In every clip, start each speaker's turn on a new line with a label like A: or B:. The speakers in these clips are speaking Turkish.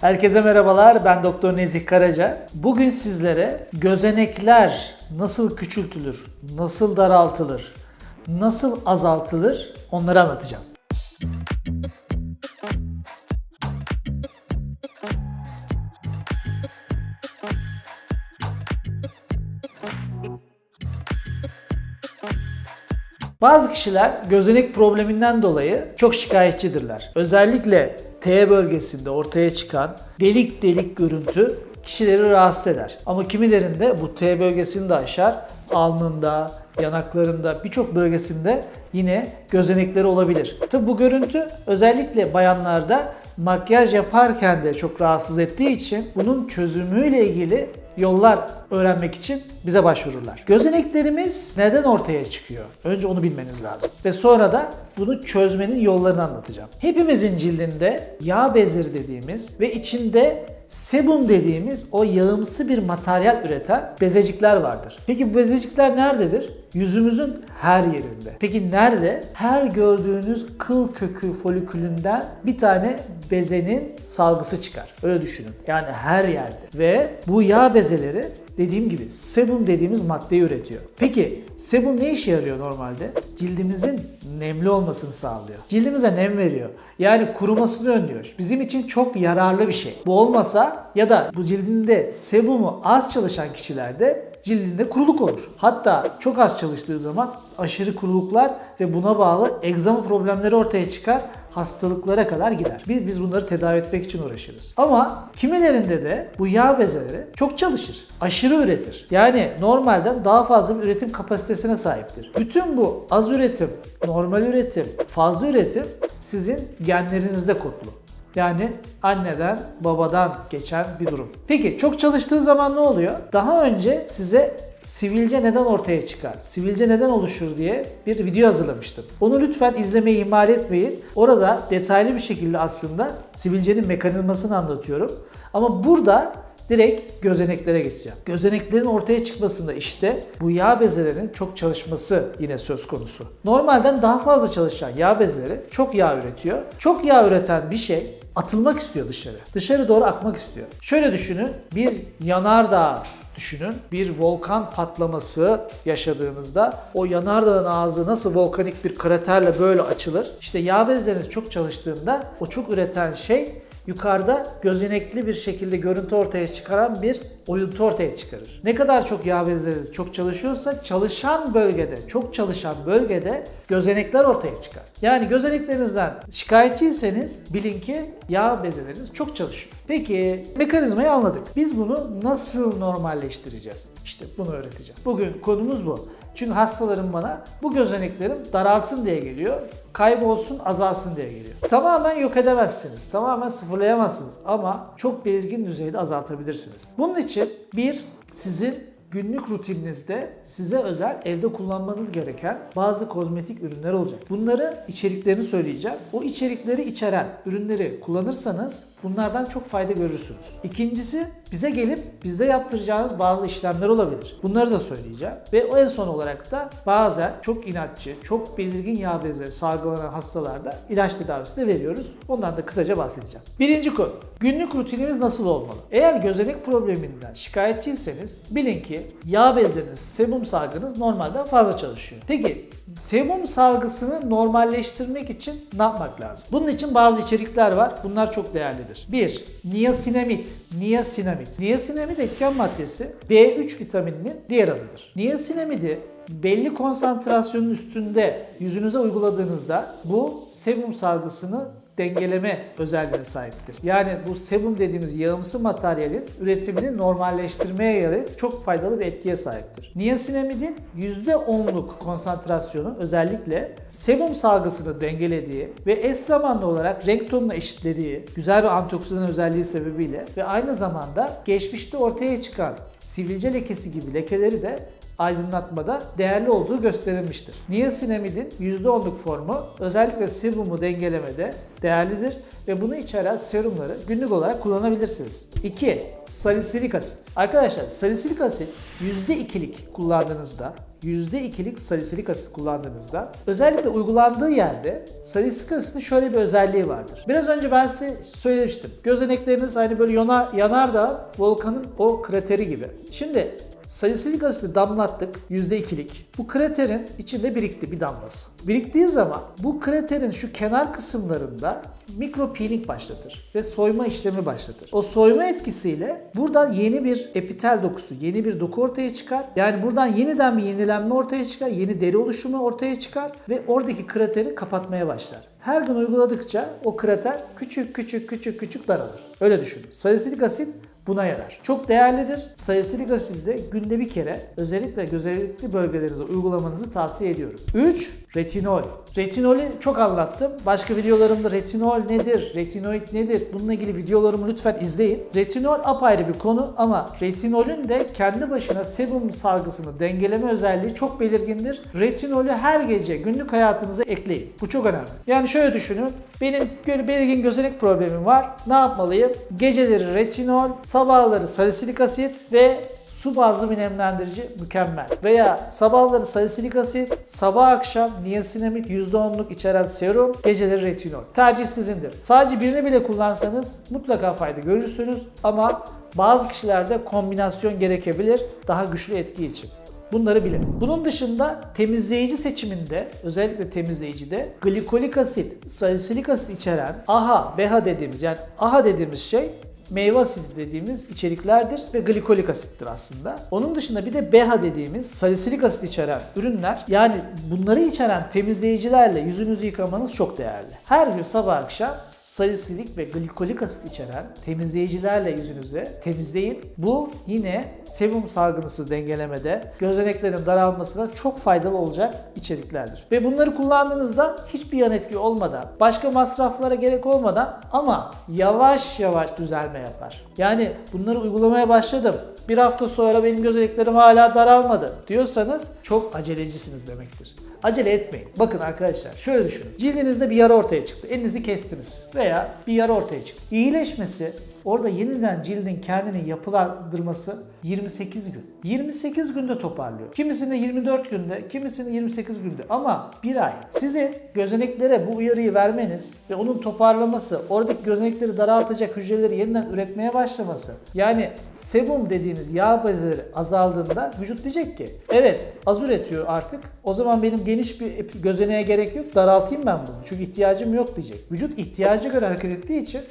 A: Herkese merhabalar, ben Doktor Nezih Karaca. Bugün sizlere gözenekler nasıl küçültülür, nasıl daraltılır, nasıl azaltılır onları anlatacağım. Bazı kişiler gözenek probleminden dolayı çok şikayetçidirler. Özellikle T bölgesinde ortaya çıkan delik delik görüntü kişileri rahatsız eder. Ama kimilerinde bu T bölgesini de aşar. Alnında, yanaklarında birçok bölgesinde yine gözenekleri olabilir. Tabi bu görüntü özellikle bayanlarda makyaj yaparken de çok rahatsız ettiği için bunun çözümüyle ilgili yollar öğrenmek için bize başvururlar. Gözeneklerimiz neden ortaya çıkıyor? Önce onu bilmeniz lazım. Ve sonra da bunu çözmenin yollarını anlatacağım. Hepimizin cildinde yağ bezleri dediğimiz ve içinde sebum dediğimiz o yağımsı bir materyal üreten bezecikler vardır. Peki bu bezecikler nerededir? Yüzümüzün her yerinde. Peki nerede? Her gördüğünüz kıl kökü folikülünden bir tane bezenin salgısı çıkar. Öyle düşünün. Yani her yerde. Ve bu yağ bezeleri dediğim gibi sebum dediğimiz maddeyi üretiyor. Peki sebum ne işe yarıyor normalde? Cildimizin nemli olmasını sağlıyor. Cildimize nem veriyor. Yani kurumasını önlüyor. Bizim için çok yararlı bir şey. Bu olmasa ya da bu cildinde sebumu az çalışan kişilerde cildinde kuruluk olur. Hatta çok az çalıştığı zaman aşırı kuruluklar ve buna bağlı egzama problemleri ortaya çıkar. Hastalıklara kadar gider. Biz, biz bunları tedavi etmek için uğraşırız. Ama kimilerinde de bu yağ bezeleri çok çalışır. Aşırı üretir. Yani normalden daha fazla bir üretim kapasitesine sahiptir. Bütün bu az üretim, normal üretim, fazla üretim sizin genlerinizde kodlu. Yani anneden, babadan geçen bir durum. Peki çok çalıştığı zaman ne oluyor? Daha önce size sivilce neden ortaya çıkar, sivilce neden oluşur diye bir video hazırlamıştım. Onu lütfen izlemeyi ihmal etmeyin. Orada detaylı bir şekilde aslında sivilcenin mekanizmasını anlatıyorum. Ama burada direkt gözeneklere geçeceğim. Gözeneklerin ortaya çıkmasında işte bu yağ bezelerinin çok çalışması yine söz konusu. Normalden daha fazla çalışan yağ bezeleri çok yağ üretiyor. Çok yağ üreten bir şey atılmak istiyor dışarı. Dışarı doğru akmak istiyor. Şöyle düşünün bir yanardağ düşünün. Bir volkan patlaması yaşadığınızda o yanardağın ağzı nasıl volkanik bir kraterle böyle açılır. İşte yağ bezleriniz çok çalıştığında o çok üreten şey yukarıda gözenekli bir şekilde görüntü ortaya çıkaran bir oyuntu ortaya çıkarır. Ne kadar çok yağ bezleriniz çok çalışıyorsa çalışan bölgede, çok çalışan bölgede gözenekler ortaya çıkar. Yani gözeneklerinizden şikayetçiyseniz bilin ki yağ bezeleriniz çok çalışıyor. Peki mekanizmayı anladık. Biz bunu nasıl normalleştireceğiz? İşte bunu öğreteceğim. Bugün konumuz bu. Çünkü hastalarım bana bu gözeneklerim daralsın diye geliyor kaybolsun, azalsın diye geliyor. Tamamen yok edemezsiniz, tamamen sıfırlayamazsınız ama çok belirgin düzeyde azaltabilirsiniz. Bunun için bir, sizin günlük rutininizde size özel evde kullanmanız gereken bazı kozmetik ürünler olacak. Bunları içeriklerini söyleyeceğim. O içerikleri içeren ürünleri kullanırsanız bunlardan çok fayda görürsünüz. İkincisi bize gelip bizde yaptıracağınız bazı işlemler olabilir. Bunları da söyleyeceğim. Ve en son olarak da bazen çok inatçı, çok belirgin yağ bezleri salgılanan hastalarda ilaç tedavisi de veriyoruz. Ondan da kısaca bahsedeceğim. Birinci konu. Günlük rutinimiz nasıl olmalı? Eğer gözenek probleminden şikayetçiyseniz bilin ki yağ bezleriniz, sebum salgınız normalden fazla çalışıyor. Peki sebum salgısını normalleştirmek için ne yapmak lazım? Bunun için bazı içerikler var. Bunlar çok değerlidir. 1. Niasinamid. Niasinamid. Niasinamid etken maddesi B3 vitamininin diğer adıdır. Niasinamidi belli konsantrasyonun üstünde yüzünüze uyguladığınızda bu sebum salgısını dengeleme özelliğine sahiptir. Yani bu sebum dediğimiz yağımsı materyalin üretimini normalleştirmeye yarayan çok faydalı bir etkiye sahiptir. Niasinamidin %10'luk konsantrasyonu özellikle sebum salgısını dengelediği ve eş zamanlı olarak renk tonunu eşitlediği güzel bir antioksidan özelliği sebebiyle ve aynı zamanda geçmişte ortaya çıkan sivilce lekesi gibi lekeleri de aydınlatmada değerli olduğu gösterilmiştir. Niasinamidin %10'luk formu özellikle serumu dengelemede değerlidir ve bunu içeren serumları günlük olarak kullanabilirsiniz. 2. Salisilik asit. Arkadaşlar salisilik asit %2'lik kullandığınızda %2'lik salisilik asit kullandığınızda özellikle uygulandığı yerde salisilik asitin şöyle bir özelliği vardır. Biraz önce ben size söylemiştim. Gözenekleriniz hani böyle yana, yanardağ volkanın o krateri gibi. Şimdi Salisilik asidi damlattık %2'lik. Bu kraterin içinde birikti bir damlası. Biriktiği zaman bu kraterin şu kenar kısımlarında mikro peeling başlatır ve soyma işlemi başlatır. O soyma etkisiyle buradan yeni bir epitel dokusu, yeni bir doku ortaya çıkar. Yani buradan yeniden bir yenilenme ortaya çıkar, yeni deri oluşumu ortaya çıkar ve oradaki krateri kapatmaya başlar. Her gün uyguladıkça o krater küçük küçük küçük küçük daralır. Öyle düşünün. Salisilik asit buna yarar. Çok değerlidir. Sayısılık asidi de günde bir kere özellikle gözenekli bölgelerinize uygulamanızı tavsiye ediyorum. 3. Retinol. Retinolü çok anlattım. Başka videolarımda retinol nedir, retinoid nedir? Bununla ilgili videolarımı lütfen izleyin. Retinol apayrı bir konu ama retinolün de kendi başına sebum salgısını dengeleme özelliği çok belirgindir. Retinolü her gece günlük hayatınıza ekleyin. Bu çok önemli. Yani şöyle düşünün. Benim belirgin gözenek problemim var. Ne yapmalıyım? Geceleri retinol, sabahları salisilik asit ve su bazlı nemlendirici mükemmel. Veya sabahları salisilik asit, sabah akşam niasinamid %10'luk içeren serum, geceleri retinol. Tercih sizindir. Sadece birini bile kullansanız mutlaka fayda görürsünüz ama bazı kişilerde kombinasyon gerekebilir daha güçlü etki için. Bunları bilin. Bunun dışında temizleyici seçiminde özellikle temizleyicide glikolik asit, salisilik asit içeren AHA, BH dediğimiz yani AHA dediğimiz şey meyve asidi dediğimiz içeriklerdir ve glikolik asittir aslında. Onun dışında bir de BH dediğimiz salisilik asit içeren ürünler yani bunları içeren temizleyicilerle yüzünüzü yıkamanız çok değerli. Her gün sabah akşam salisilik ve glikolik asit içeren temizleyicilerle yüzünüzü temizleyin. Bu yine sebum salgınısı dengelemede, gözeneklerin daralmasına çok faydalı olacak içeriklerdir. Ve bunları kullandığınızda hiçbir yan etki olmadan, başka masraflara gerek olmadan ama yavaş yavaş düzelme yapar. Yani bunları uygulamaya başladım. Bir hafta sonra benim gözeneklerim hala daralmadı diyorsanız çok acelecisiniz demektir. Acele etmeyin. Bakın arkadaşlar şöyle düşünün. Cildinizde bir yara ortaya çıktı. Elinizi kestiniz veya bir yara ortaya çıktı. İyileşmesi Orada yeniden cildin kendini yapılandırması 28 gün. 28 günde toparlıyor. Kimisinde 24 günde, kimisinde 28 günde ama bir ay. Sizin gözeneklere bu uyarıyı vermeniz ve onun toparlaması, oradaki gözenekleri daraltacak hücreleri yeniden üretmeye başlaması. Yani sebum dediğimiz yağ bezleri azaldığında vücut diyecek ki evet az üretiyor artık. O zaman benim geniş bir gözeneğe gerek yok. Daraltayım ben bunu. Çünkü ihtiyacım yok diyecek. Vücut ihtiyacı göre hareket ettiği için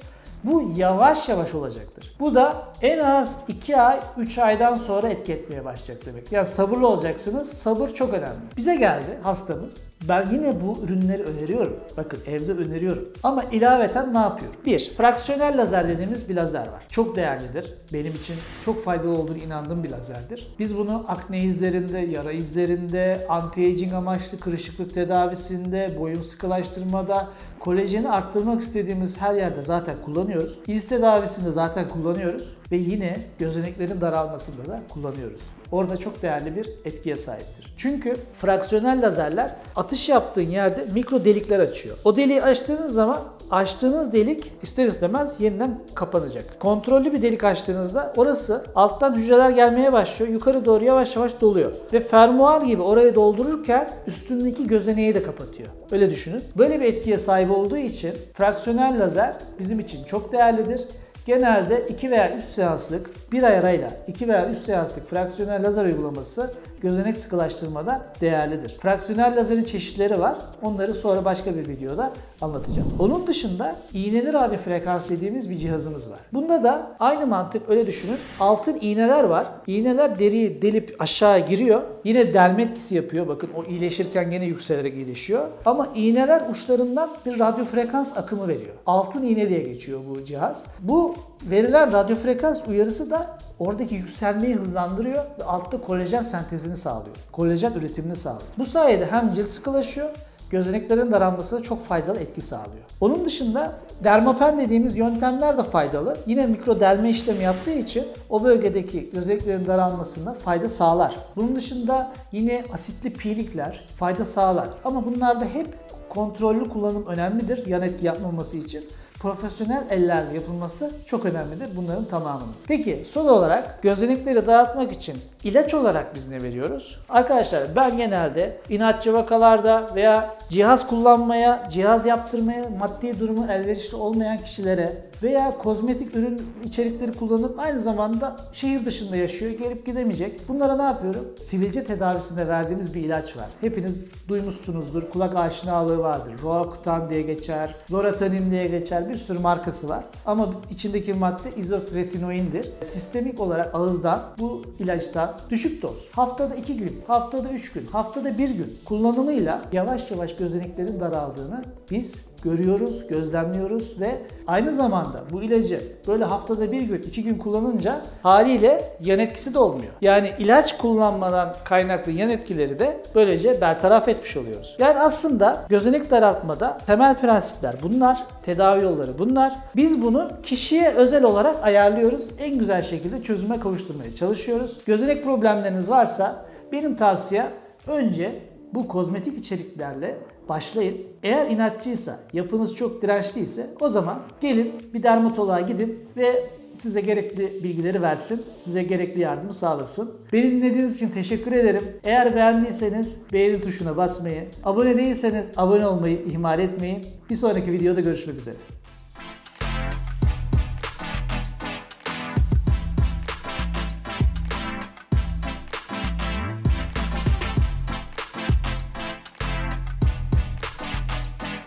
A: bu yavaş yavaş olacaktır. Bu da en az 2 ay, 3 aydan sonra etki etmeye başlayacak demek. Yani sabırlı olacaksınız. Sabır çok önemli. Bize geldi hastamız. Ben yine bu ürünleri öneriyorum. Bakın evde öneriyorum. Ama ilaveten ne yapıyor? Bir, fraksiyonel lazer dediğimiz bir lazer var. Çok değerlidir. Benim için çok faydalı olduğunu inandığım bir lazerdir. Biz bunu akne izlerinde, yara izlerinde, anti-aging amaçlı kırışıklık tedavisinde, boyun sıkılaştırmada, kolajeni arttırmak istediğimiz her yerde zaten kullanıyoruz. İz tedavisinde zaten kullanıyoruz ve yine gözeneklerin daralmasında da kullanıyoruz. Orada çok değerli bir etkiye sahiptir. Çünkü fraksiyonel lazerler atış yaptığın yerde mikro delikler açıyor. O deliği açtığınız zaman açtığınız delik ister istemez yeniden kapanacak. Kontrollü bir delik açtığınızda orası alttan hücreler gelmeye başlıyor. Yukarı doğru yavaş yavaş doluyor. Ve fermuar gibi orayı doldururken üstündeki gözeneği de kapatıyor. Öyle düşünün. Böyle bir etkiye sahip olduğu için fraksiyonel lazer bizim için çok değerlidir. Genelde 2 veya 3 seanslık bir ay arayla 2 veya 3 seanslık fraksiyonel lazer uygulaması gözenek sıkılaştırmada değerlidir. Fraksiyonel lazerin çeşitleri var. Onları sonra başka bir videoda anlatacağım. Onun dışında iğneli radyo frekans dediğimiz bir cihazımız var. Bunda da aynı mantık öyle düşünün. Altın iğneler var. İğneler deriyi delip aşağı giriyor. Yine delme etkisi yapıyor. Bakın o iyileşirken gene yükselerek iyileşiyor. Ama iğneler uçlarından bir radyo frekans akımı veriyor. Altın iğne diye geçiyor bu cihaz. Bu verilen radyo frekans uyarısı da oradaki yükselmeyi hızlandırıyor ve altta kolajen sentezini sağlıyor. Kolajen üretimini sağlıyor. Bu sayede hem cilt sıkılaşıyor gözeneklerin daralmasına çok faydalı etki sağlıyor. Onun dışında dermapen dediğimiz yöntemler de faydalı. Yine mikro delme işlemi yaptığı için o bölgedeki gözeneklerin daralmasına fayda sağlar. Bunun dışında yine asitli pilikler fayda sağlar. Ama bunlarda hep kontrollü kullanım önemlidir yan etki yapmaması için. Profesyonel ellerle yapılması çok önemlidir bunların tamamının. Peki son olarak gözenekleri dağıtmak için ilaç olarak biz ne veriyoruz? Arkadaşlar ben genelde inatçı vakalarda veya cihaz kullanmaya, cihaz yaptırmaya maddi durumu elverişli olmayan kişilere veya kozmetik ürün içerikleri kullanıp aynı zamanda şehir dışında yaşıyor, gelip gidemeyecek. Bunlara ne yapıyorum? Sivilce tedavisinde verdiğimiz bir ilaç var. Hepiniz duymuşsunuzdur, kulak aşinalığı vardır. Roakutan diye geçer, Zoratanin diye geçer, bir sürü markası var. Ama içindeki madde izotretinoindir. Sistemik olarak ağızdan bu ilaçtan düşük doz, haftada 2 gün, haftada 3 gün, haftada 1 gün kullanımıyla yavaş yavaş gözeneklerin daraldığını biz görüyoruz, gözlemliyoruz ve aynı zamanda bu ilacı böyle haftada bir gün, iki gün kullanınca haliyle yan etkisi de olmuyor. Yani ilaç kullanmadan kaynaklı yan etkileri de böylece bertaraf etmiş oluyoruz. Yani aslında gözenek daraltmada temel prensipler bunlar, tedavi yolları bunlar. Biz bunu kişiye özel olarak ayarlıyoruz. En güzel şekilde çözüme kavuşturmaya çalışıyoruz. Gözenek problemleriniz varsa benim tavsiyem önce bu kozmetik içeriklerle başlayın. Eğer inatçıysa, yapınız çok dirençliyse o zaman gelin bir dermatoloğa gidin ve size gerekli bilgileri versin, size gerekli yardımı sağlasın. Beni dinlediğiniz için teşekkür ederim. Eğer beğendiyseniz beğeni tuşuna basmayı, abone değilseniz abone olmayı ihmal etmeyin. Bir sonraki videoda görüşmek üzere.